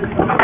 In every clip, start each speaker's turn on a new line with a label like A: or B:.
A: Thank you.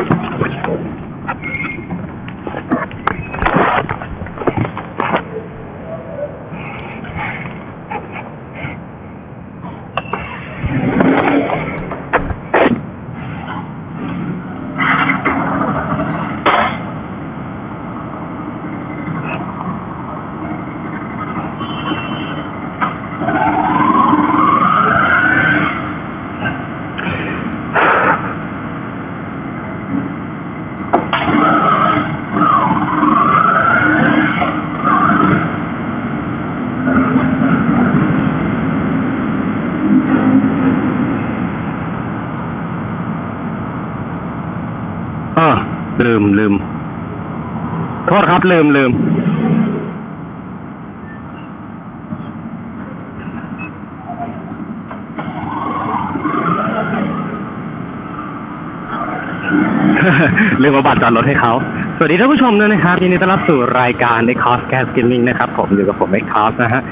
A: ลืมลืม โทษครับลืมลืมลืมเอาบัตรจอดรถให้เขา สวัสดีท่านผู้ชมด้วยนะครับยินดีต้อนรับสู่รายการ x c o s Gas Gaming นะครับ ผมอยู่กับผม x c o s นะฮะ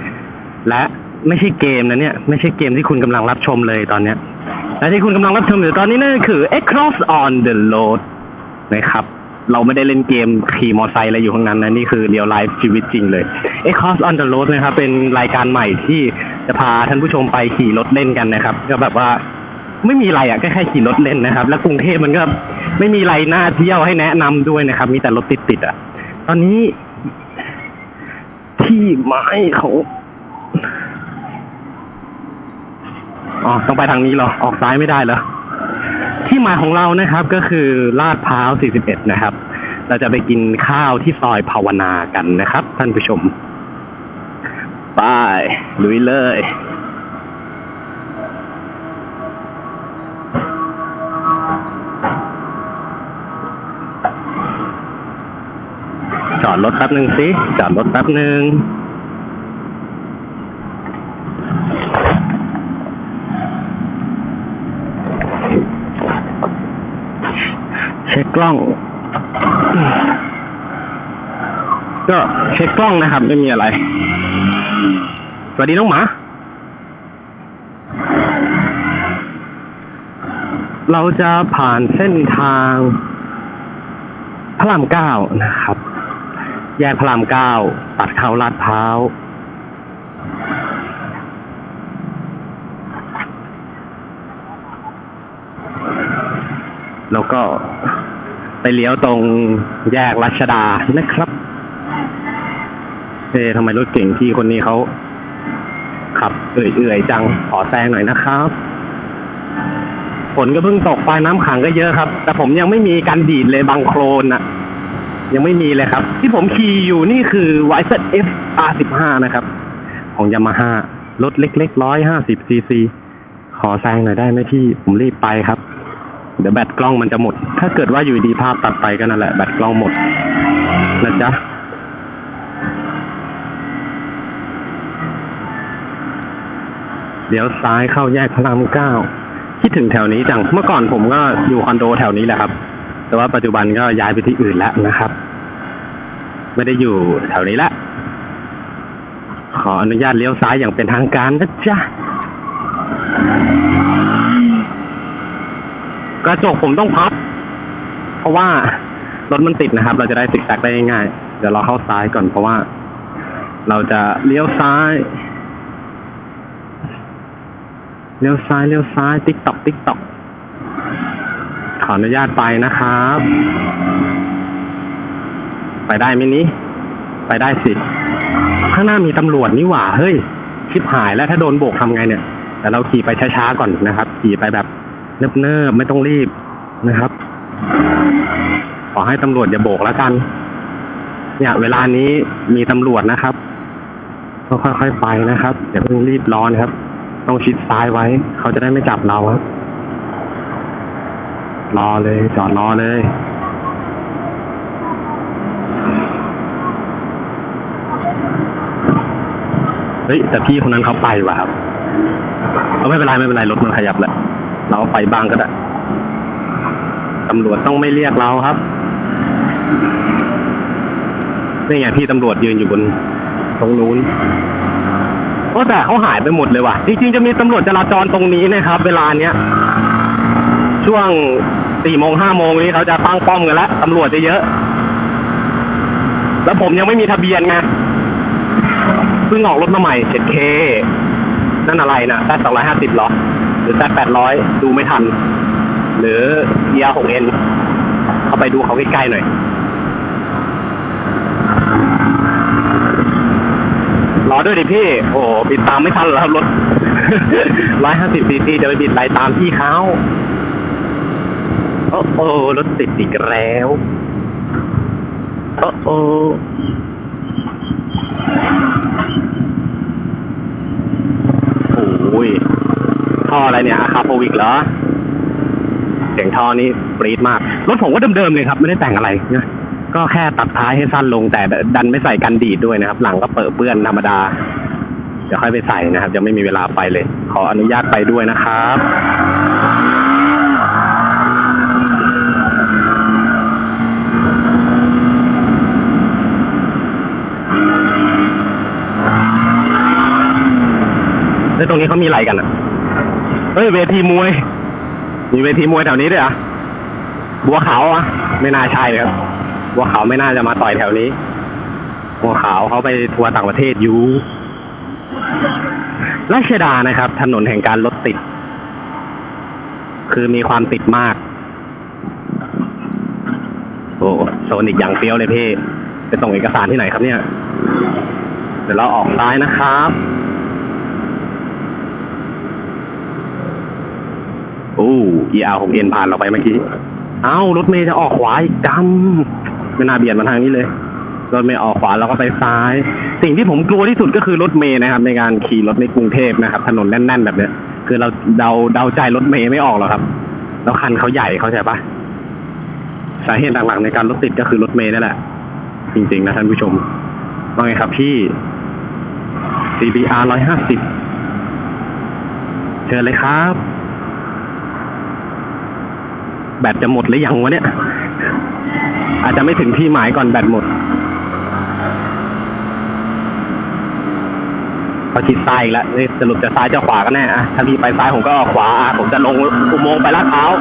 A: และไม่ใช่เกมนะเนี่ย ไม่ใช่เกมที่คุณกำลังรับชมเลยตอนเนี้ยและที่คุณกำลังรับชมอยู่ตอนนี้นั่นคือ x c r o s on the road นะครับ เราไม่ได้เล่นเกมขี่มอเตอร์ไซค์อะไรอยู่ข้างนั้นนะนี่คือเรียลไลฟ์ชีวิตจริงเลย x c r o s on the road นะครับ เป็นรายการใหม่ที่จะพาท่านผู้ชมไปขี่รถเล่นกันนะครับ ก็แบบว่าไม่มีอะไรอะแค่แค่ขี่รถเล่นนะครับ แล้วกรุงเทพมันก็ไม่มีอะไรน่าเที่ยวให้แนะนำด้วยนะครับ มีแต่รถติดติดอะ ตอนนี้ ที่หมายของอ๋อต้องไปทางนี้เหรอ ออกซ้ายไม่ได้เหรอ ที่หมายของเรานะครับก็คือลาดพร้าว 41 นะครับ เราจะไปกินข้าวที่ซอยภาวนากันนะครับ ท่านผู้ชมไปลุยเลยจอดรถแป๊บหนึ่งสิจอดรถแป๊บหนึ่ง เช็ค กล้อง ก็เช็คกล้องนะครับ ไม่มีอะไร สวัสดีน้องหมา เราจะผ่านเส้นทาง พระรามเก้านะครับ แยกพระรามเก้าตัดเข้าลาดพร้าวแล้วก็ ไปเลี้ยวตรงแยกรัชดานะครับ เอ๊ทำไมรถเก่งที่คนนี้เขาขับเอื่อยๆจัง ขอแซงหน่อยนะครับฝนก็เพิ่งตกไปน้ำขังก็เยอะครับ แต่ผมยังไม่มีการดีดเลยบางโคลนนะยังไม่มีเลยครับ ที่ผมขี่อยู่นี่คือ YZF R15 นะครับ ของยามาฮ่ารถเล็กๆร้อยห้าสิบซีซีขอแซงหน่อยได้ไหมพี่ ผมรีบไปครับ เดี๋ยวแบตกล้องมันจะหมด ถ้าเกิดว่าอยู่ดีภาพตัดไปก็นั่นแหละแบตกล้องหมดนะจ๊ะเดี๋ยวซ้ายเข้าแยกพระรามเก้าคิดถึงแถวนี้จัง เมื่อก่อนผมก็อยู่คอนโดแถวนี้แหละครับ แต่ว่าปัจจุบันก็ย้ายไปที่อื่นแล้วนะครับ ไม่ได้อยู่แถวนี้ละ ขออนุญาตเลี้ยวซ้ายอย่างเป็นทางการนะจ๊ะ กระจกผมต้องพับ เพราะว่ารถมันติดนะครับ เราจะได้ติดแซกได้ง่ายเดี๋ยวเราเข้าซ้ายก่อนเพราะว่า เราจะเลี้ยวซ้าย เลี้ยวซ้ายเลี้ยวซ้าย ติ๊กตอกติ๊กตอกขออนุญาตไปนะครับ ไปได้ไหมนี้ ไปได้สิ ข้างหน้ามีตำรวจนี่หว่า เฮ้ย ชิบหายแล้วถ้าโดนโบกทำไงเนี่ยแต่เราขี่ไปช้าๆก่อนนะครับ ขี่ไปแบบ เนิบๆไม่ต้องรีบนะครับ ขอให้ตำรวจอย่าโบกแล้วกัน เนี่ย เวลานี้มีตำรวจนะครับก็ค่อยๆไปนะครับอย่าเพิ่งรีบร้อนครับ ต้องชิดซ้ายไว้ เขาจะได้ไม่จับเราครับ รอเลย จอดรอเลยเฮ้ยแต่พี่คนนั้นเขาไปว่ะครับเอาไม่เป็นไรไม่เป็นไรรถมันขยับแล้ว เราไปบ้างก็ได้ตำรวจต้องไม่เรียกเราครับนี่ไงพี่ตำรวจยืนอยู่บนตรงนู้นโอ้แต่เขาหายไปหมดเลยว่ะ จริงๆจะมีตำรวจจราจรตรงนี้นะครับ เวลาเนี้ย ช่วงสี่โมงห้าโมงนี้เขาจะตั้งป้อมกันแล้วตำรวจจะเยอะ แล้วผมยังไม่มีทะเบียนไงเพิ่งออกรถมาใหม่เจ็ดเคนั่นอะไรนะแซดสองร้อยห้าสิบหรอ หรือแซดแปดร้อยดูไม่ทัน หรือเ r หกเอ็นเข้าไปดูเขาใกล้ๆหน่อย รอด้วยดิพี่ โอ้บิดตามไม่ทันแล้วครับรถร้อยห้าสิบซีซีจะไปบิดไล่ตามพี่เขาโอ้โอ้รถติดอีกแล้วโอ้โอ้โอ้ย ท่ออะไรเนี่ยอาคาโปวิกเหรอ เสียงท่อนี้ปรี๊ดมาก รถผมก็เดิมๆเลยครับ ไม่ได้แต่งอะไรนะก็แค่ตัดท้ายให้สั้นลงแต่ดันไม่ใส่กันดีดด้วยนะครับ หลังก็เปิดเปื้อนธรรมดา เดี๋ยวค่อยไปใส่นะครับยังไม่มีเวลาไปเลย ขออนุญาตไปด้วยนะครับแล้วตรงนี้เขามีอะไรกันอะ เฮ้ยเวทีมวย มีเวทีมวยแถวนี้ด้วยเหรอะบัวขาวอะ ไม่น่าใช่ครับ บัวขาวไม่น่าจะมาต่อยแถวนี้ บัวขาวเขาไปทัวร์ต่างประเทศอยู่ราชดานะครับ ถนนแห่งการรถติด คือมีความติดมาก โอ้โซนิกอย่างเฟี้ยวเลยพี่ไปส่งเอกสารที่ไหนครับเนี่ย เดี๋ยวเราออกซ้ายนะครับ โอ้ ER 6 N ผ่านเราไปเมื่อกี้ เอ้ารถเมย์จะออกขวาอีกดำไม่น่าเบียดมาทางนี้เลย รถเมย์ออกขวาเราก็ไปซ้าย สิ่งที่ผมกลัวที่สุดก็คือรถเมย์นะครับ ในการขี่รถในกรุงเทพนะครับ ถนนแน่น ๆ แบบเนี้ย คือเราเดาเดาใจรถเมย์ไม่ออกหรอกครับ แล้วคันเขาใหญ่เขาใจปะสาเหตุหลักๆในการรถติดก็คือรถเมย์นั่นแหละ จริงๆนะท่านผู้ชมว่าไงครับพี่ CBR ร้อยห้าสิบเชิญเลยครับ แบตจะหมดหรือยังวะเนี่ย อาจจะไม่ถึงที่หมายก่อนแบตหมดพอชิดซ้ายอีกแล้วนี่สรุปจะซ้ายจะขวากันแน่อะถ้าพี่ไปซ้ายผมก็ออกขวา ผมจะลงอุโมงค์ไปลาดเท้าว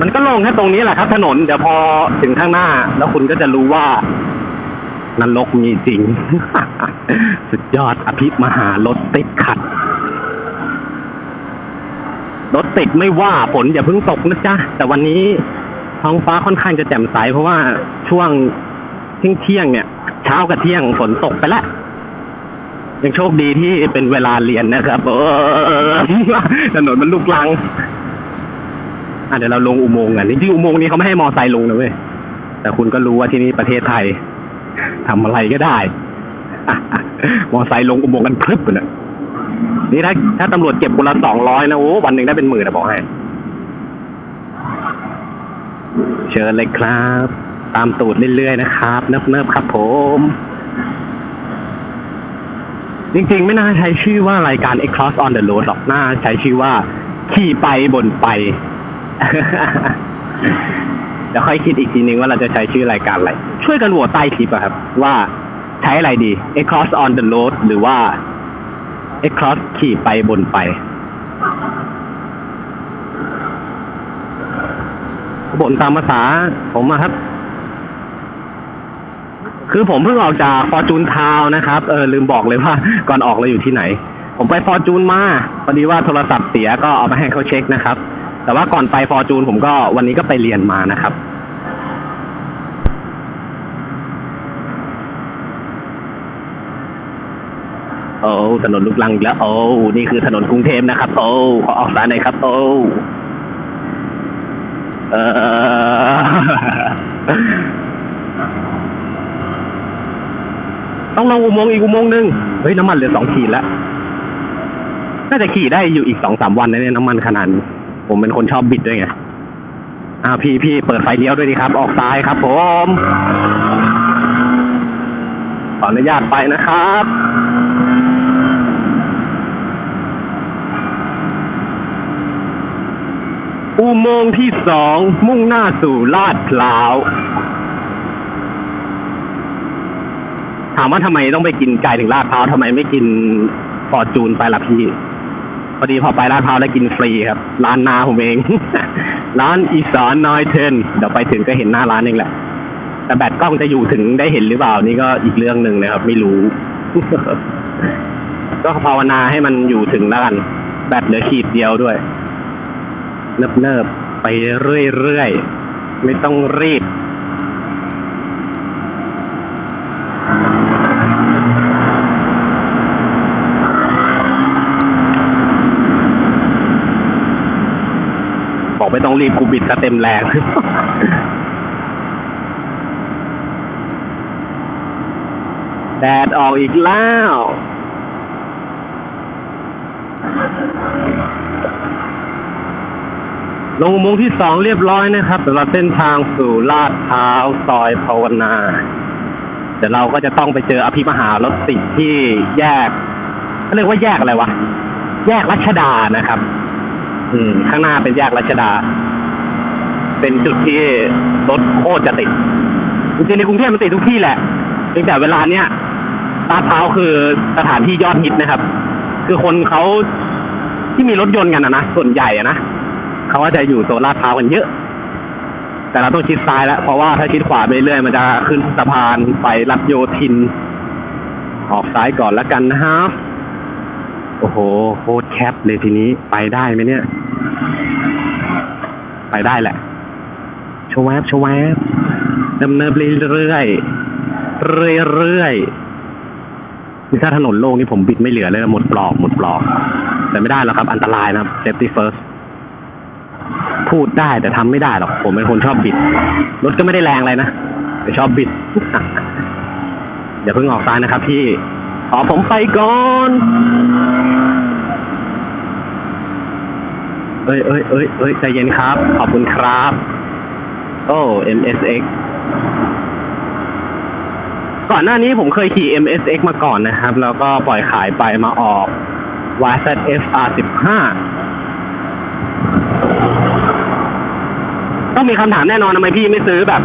A: มันก็ลงแค่ ตรงนี้แหละครับ ถนนเดี๋ยวพอถึงข้างหน้า แล้วคุณก็จะรู้ว่านรกมีจริง สุดยอดอภิมหารถติดขัด รถติดไม่ว่าฝนอย่าเพิ่งตกนะจ๊ะ แต่วันนี้ท้องฟ้าค่อนข้างจะแจ่มใส เพราะว่าช่วงเที่ยงเที่ยงเนี่ย เช้ากับเที่ยงฝนตกไปแล้วยังโชคดีที่เป็นเวลาเรียนนะครับถนนมันลูกลัง อะเดี๋ยวเราลงอุโมงค์กันจริงๆอุโมงค์นี้เขาไม่ให้มอไซค์ลงนะเว้ยแต่คุณก็รู้ว่าที่นี่ประเทศไทยทำอะไรก็ได้มอไซค์ลงอุโมงค์กันพรึบเลยนี่ถ้าถ้าตำรวจเก็บคนละสองร้อยนะโอ้วันหนึ่งได้เป็นหมื่นนะบอกให้เชิญเลยครับ ตามตูดเรื่อยๆนะครับเนิบๆครับผม จริงๆ ไม่น่าใช้ชื่อว่ารายการ X Cross on the Road หรอกน่าใช้ชื่อว่า ขี่ไปบนไป เดี๋ยวค่อยคิดอีกทีนึงว่าเราจะใช้ชื่อรายการอะไร ช่วยกันโหวตใต้คลิปอะครับ ว่าใช้อะไรดี X Cross on the Road หรือว่า X Cross ขี่ไปบนไป บนตามภาษาผมอะครับ คือผมเพิ่งออกจากฟอร์จูนทาวนะครับ เออลืมบอกเลยว่าก่อนออกเราอยู่ที่ไหน ผมไปฟอร์จูนมาพอดีว่าโทรศัพท์เสียก็เอามาให้เขาเช็คนะครับ แต่ว่าก่อนไปฟอร์จูนผมก็วันนี้ก็ไปเรียนมานะครับ โอ้ถนนลูกลังอีกแล้ว โอ้นี่คือถนนกรุงเทพนะครับ โอ้ขอออกซ้ายหน่อยครับ โอ้เออต้องลงอุโมงค์อีกอุโมงค์หนึ่งเฮ้ยน้ำมันเหลือสองขีดแล้ว น่าจะขี่ได้อยู่อีกสองสามวันนะเนี่ยน้ำมันขนาดนี้ ผมเป็นคนชอบบิดด้วยไง อ่าพี่พี่เปิดไฟเลี้ยวด้วยดีครับ ออกซ้ายครับ ผมขออนุญาตไปนะครับ อุโมงค์ที่สองมุ่งหน้าสู่ลาดพร้าว ถามว่าทำไมต้องไปกินไก่ถึงลาดพร้าวทำไมไม่กินฟอร์จูนไปล่ะพี่ พอดีพอไปลาดพาวแล้วกินฟรีครับ ร้านนาผมเอง ร้านอีสานน้อยเทนเดี๋ยวไปถึงก็เห็นหน้าร้านเองแหละ แต่แบตกล้องจะอยู่ถึงได้เห็นหรือเปล่านี่ก็อีกเรื่องหนึ่งนะครับ ไม่รู้ ก็ภาวนาให้มันอยู่ถึงแล้วกัน แบตเหลือขีดเดียวด้วย เนิบๆไปเรื่อยๆ ไม่ต้องรีบ ไม่ต้องรีบกูบิดซะเต็มแรงแดดออกอีกแล้วลงอุโมงค์ที่สองเรียบร้อยนะครับสำหรับเส้นทางสู่ลาดพร้าวซอยภาวนาเดี๋ยวเราก็จะต้องไปเจออภิมหารถติดที่แยกเขาเรียกว่าแยกอะไรวะ แยกรัชดานะครับ อืม ข้างหน้าเป็นแยกรัชดา เป็นจุดที่รถโคตรจะติดจริงๆในกรุงเทพมันติดทุกที่แหละเพียงแต่เวลาเนี้ยลาดพร้าวคือสถานที่ยอดฮิตนะครับ คือคนเขาที่มีรถยนต์กันนะนะส่วนใหญ่อะนะเขาก็จะอยู่โซนลาดพร้าวกันเยอะ แต่เราต้องชิดซ้ายแล้วเพราะว่าถ้าชิดขวาไปเรื่อยมันจะขึ้นสะพานไปรัดโยธิน ออกซ้ายก่อนแล้วกันนะครับ โอ้โหโคตรแคบเลยทีนี้ไปได้ไหมเนี่ย ไปได้แหละชวแวบชวแวบดำเนินเรื่อยๆเรื่อยๆนี่ถ้าถนนโล่งนี่ผมบิดไม่เหลือเลยหมดปลอกหมดปลอก แต่ไม่ได้แล้วครับ อันตรายนะครับ safety first พูดได้แต่ทำไม่ได้หรอก ผมเป็นคนชอบบิด รถก็ไม่ได้แรงอะไรนะแต่ชอบบิดอย่าเพิ่งออกซ้ายนะครับพี่ขอผมไปก่อน เอ้ยเอ้ยเอ้ยเอ้ยใจเย็นครับ ขอบคุณครับ โอ้ MSX ก่อนหน้านี้ผมเคยขี่ MSX มาก่อนนะครับ แล้วก็ปล่อยขายไปมาออก YZF R15 ต้องมีคำถามแน่นอนทำไมพี่ไม่ซื้อแบบ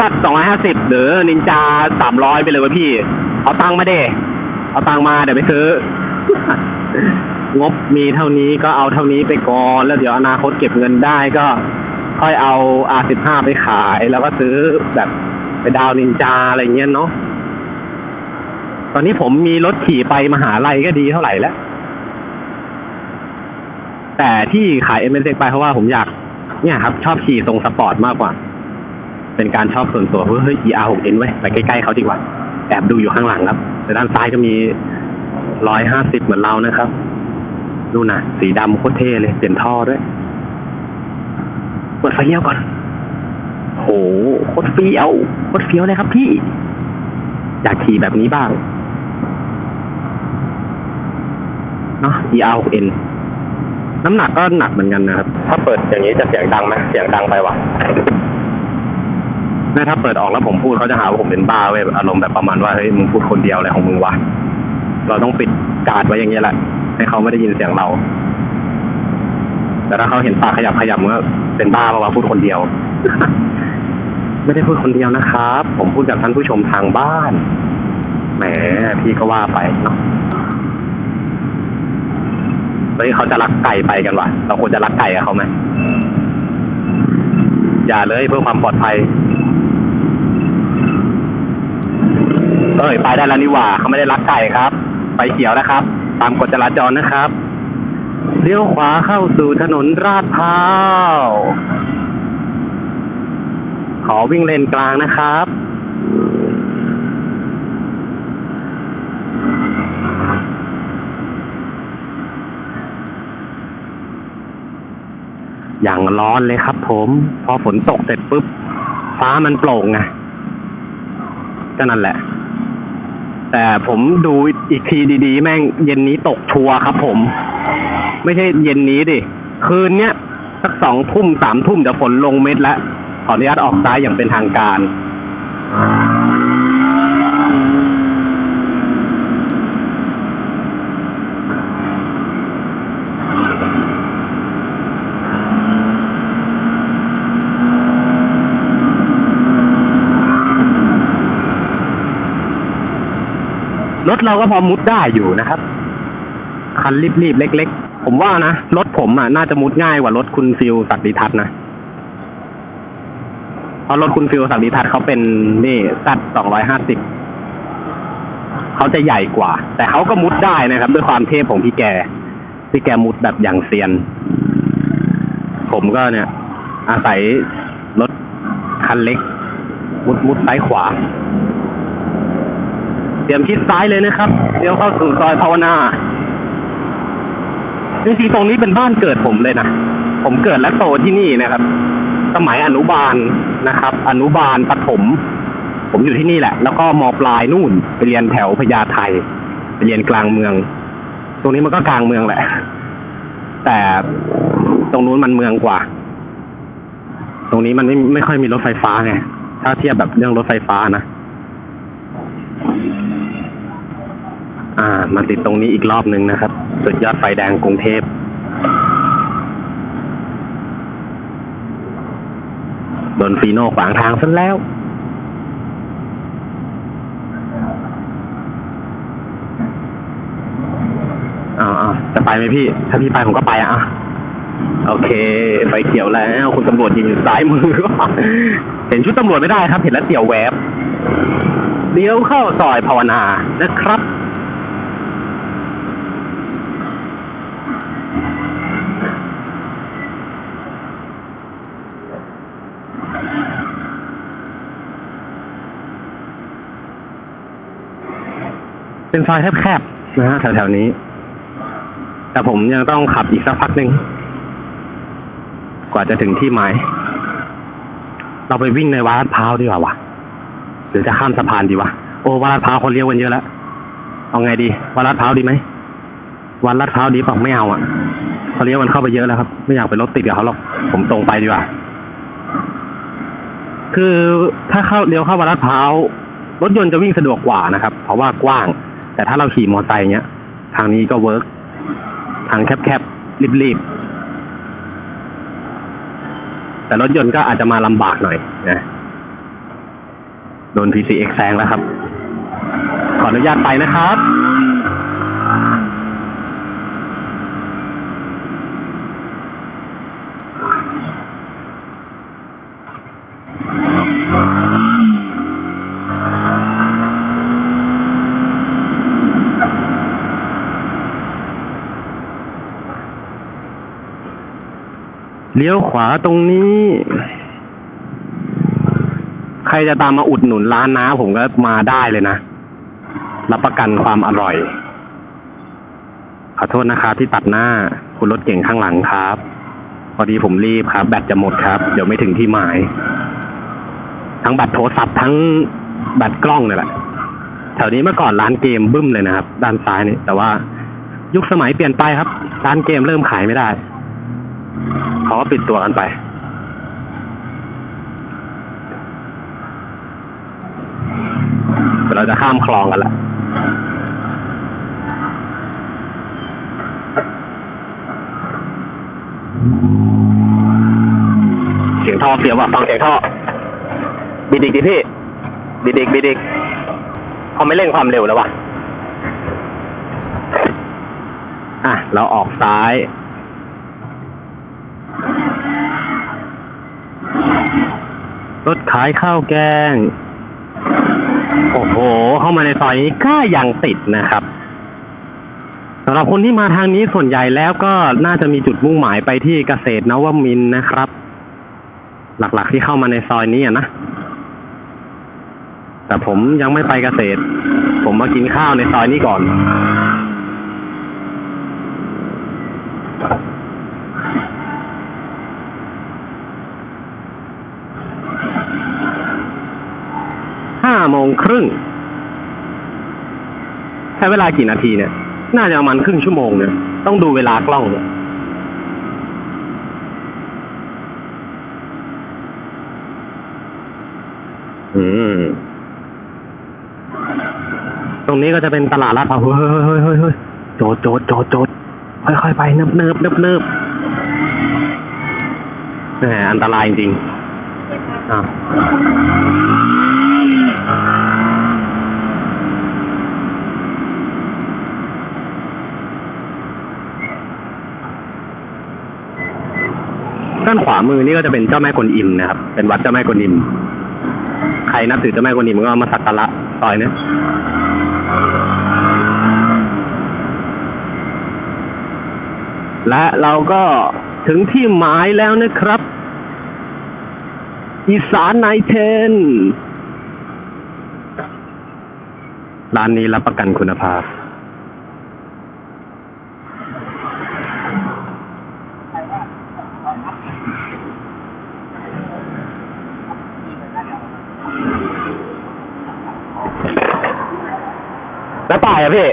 A: สักสองร้อยห้าสิบหรือนินจาสามร้อยไปเลยวะพี่ เอาตังค์มาเด้เอาตังค์มาเดี๋ยวไปซื้อ งบมีเท่านี้ก็เอาเท่านี้ไปก่อน แล้วเดี๋ยวอนาคตเก็บเงินได้ก็ ค่อยเอา R15 ไปขาย แล้วก็ซื้อแบบไปดาวนินจาอะไรเงี้ยเนาะตอนนี้ผมมีรถขี่ไปมหาลัยก็ดีเท่าไหร่แล้ว แต่ที่ขาย m s x ไปเพราะว่าผมอยาก เนี่ยครับ ชอบขี่ทรงสปอร์ตมากกว่า เป็นการชอบส่วนตัวเฮ้ย ER6N เว้ไปใกล้ๆเขาดีกว่า แอบดูอยู่ข้างหลังครับ แต่ด้านซ้ายก็มีร้อยห้าสิบเหมือนเรานะครับ ดูนะสีดำโคตรเท่เลย เปลี่ยนท่อด้วยเปิดไฟเลี้ยวก่อนโหโคตรเฟี้ยวโคตรเฟี้ยวเลยครับพี่ อยากขี่แบบนี้บ้างเนาะ ER6N น้ำหนักก็หนักเหมือนกันนะครับ ถ้าเปิดอย่างนี้จะเสียงดังไหมเสียงดังไปวะน่าถ้าเปิดออกแล้วผมพูดเขาจะหาว่าผมเป็นบ้าเว้ยอารมณ์แบบประมาณว่าเฮ้ยมึงพูดคนเดียวอะไรของมึงวะ เราต้องปิดการ์ดไว้อย่างนี้ยแหละ ให้เขาไม่ได้ยินเสียงเรา แต่ถ้าเขาเห็นปากขยับขยับมันก็เป็นบ้าเราว่าพูดคนเดียว ไม่ได้พูดคนเดียวนะครับ ผมพูดกับท่านผู้ชมทางบ้าน แหมพี่ก็ว่าไปเนาะเฮ้ยเขาจะรักไก่ไปกันวะเราควรจะรักไก่กับเขาไหมอย่าเลยเพื่อความปลอดภัย เอ้ยไปได้แล้วนี่หว่า เขาไม่ได้รักไก่ครับ ไปเขียวนะครับ ตามกฎจราจรนะครับเลี้ยวขวาเข้าสู่ถนนราดพร้าวขอวิ่งเลนกลางนะครับ อย่างร้อนเลยครับผม พอฝนตกเสร็จปุ๊บ ฟ้ามันโปร่งไงก็นั่นแหละ แต่ผมดูอีกทีดีๆ แม่งเย็นนี้ตกชัวร์ครับผม ไม่ใช่เย็นนี้ดิ คืนเนี้ยสักสองทุ่มสามทุ่มเดี๋ยวฝนลงเม็ดแล้วขออนุญาตออกซ้ายอย่างเป็นทางการ รถเราก็พอมุดได้อยู่นะครับ คันรีบๆเล็ก ๆ ผมว่านะ รถผมอะน่าจะมุดง่ายกว่ารถคุณฟิลสักดิทัศน์นะเพราะรถคุณฟิลสักดิทัศน์เขาเป็นนี่ตัดสองร้อยห้าสิบเขาจะใหญ่กว่า แต่เขาก็มุดได้นะครับ ด้วยความเทพของพี่แก พี่แกมุดแบบอย่างเซียน ผมก็เนี่ย อาศัยรถคันเล็ก มุดมุดซ้ายขวา เตรียมชิดซ้ายเลยนะครับเดี๋ยวเข้าสู่ซอยภาวนาจริงๆตรงนี้เป็นบ้านเกิดผมเลยนะ ผมเกิดและโตที่นี่นะครับ สมัยอนุบาลนะครับ อนุบาลปฐมผมอยู่ที่นี่แหละ แล้วก็มปลายนู่นไปเรียนแถวพญาไทไปเรียนกลางเมือง ตรงนี้มันก็กลางเมืองแหละ แต่ตรงนู้นมันเมืองกว่า ตรงนี้มันไม่ไม่ค่อยมีรถไฟฟ้าไงถ้าเทียบแบบเรื่องรถไฟฟ้านะ อ่า มาติดตรงนี้อีกรอบหนึ่งนะครับ สุดยอดไฟแดงกรุงเทพโดนฟีโน่ขวางทางซะแล้วอ่าจะไปไหมพี่ ถ้าพี่ไปผมก็ไปอะอะ โอเค ไฟเขียวแล้ว คุณตำรวจยืนอยู่ซ้ายมือ เห็นชุดตำรวจไม่ได้ครับ เห็นแล้วเตี่ยวแวบเลี้ยวเข้าซอยภาวนานะครับ เป็นซอยแคบๆนะฮะแถวๆนี้ แต่ผมยังต้องขับอีกสักพักหนึ่งกว่าจะถึงที่หมาย เราไปวิ่งในวัดลาดพร้าวดีกว่าวะหรือจะข้ามสะพานดีวะโอ้วาดพร้าวคนเลี้ยวกันเยอะแล้วเอาไงดีวาดพร้าวดีไหมวัดลาดพร้าวดีเปล่าไม่เอาอะเขาเลี้ยวกันเข้าไปเยอะแล้วครับ ไม่อยากไปรถติดกับเขาหรอกผมตรงไปดีกว่า คือถ้าเข้าเลี้ยวเข้าวัดลาดพร้าวรถยนต์จะวิ่งสะดวกกว่านะครับ เพราะว่ากว้าง แต่ถ้าเราขี่มอเตอร์ไซค์เนี้ย ทางนี้ก็เวิร์กทางแคบๆรีบๆ แต่รถยนต์ก็อาจจะมาลำบากหน่อยนะโดน PCX แซงแล้วครับ ขออนุญาตไปนะครับ เลี้ยวขวาตรงนี้ ใครจะตามมาอุดหนุนร้านน้าผมก็มาได้เลยนะ รับประกันความอร่อย ขอโทษนะครับที่ตัดหน้าคุณรถเก่งข้างหลังครับ พอดีผมรีบครับ แบตจะหมดครับ เดี๋ยวไม่ถึงที่หมาย ทั้งแบตโทรศัพท์ทั้งแบตกล้องเนี่ยแหละแถวนี้เมื่อก่อนร้านเกมบึ้มเลยนะครับ ด้านซ้ายนี่แต่ว่ายุคสมัยเปลี่ยนไปครับ ร้านเกมเริ่มขายไม่ได้ เขาก็ปิดตัวกันไป เราจะข้ามคลองกันละเสียงท่อเสียว่ะฟังเสียงท่อบิดอีกดิพี่บิดอีกบิดอีกเขาไม่เร่งความเร็วแล้ววะอะ เราออกซ้าย รถขายข้าวแกง โอ้โห เข้ามาในซอยนี้ก็ยังติดนะครับสำหรับคนที่มาทางนี้ส่วนใหญ่แล้วก็น่าจะมีจุดมุ่งหมายไปที่เกษตรนวมินนะครับ หลักๆที่เข้ามาในซอยนี้นะ แต่ผมยังไม่ไปเกษตร ผมมากินข้าวในซอยนี้ก่อน ห้าโม งครึ่ง ใช้เวลากี่นาทีเนี่ย น่าจะประมาณครึ่งชั่วโมงเนี่ย ต้องดูเวลากล้องเนี่ยอืมตรงนี้ก็จะเป็นตลาดลาดพร้าวเฮ้ยเฮ้ยเฮ้ยเฮ้ยโจดโจดโจดโจดค่อยๆไปเนิบเนิบเนิบเนิบอันตรายจริงอะ ด้านขวามือนี่ก็จะเป็นเจ้าแม่กวนอิมนะครับ เป็นวัดเจ้าแม่กวนอิม ใครนับถือเจ้าแม่กวนอิมก็มาสักการะซอยนี้และเราก็ถึงที่หมายแล้วนะครับ อีสานไนเทนร้านนี้รับประกันคุณภาพ ป่ายอะพี่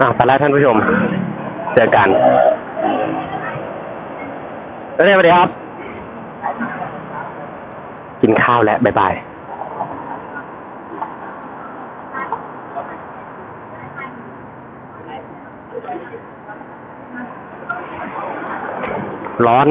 A: อ่าไปแล้วท่านผู้ชม เจอกันแล้วเนี่ยสวัสดีครับ กินข้าวแล้วบ๊ายบายร้อน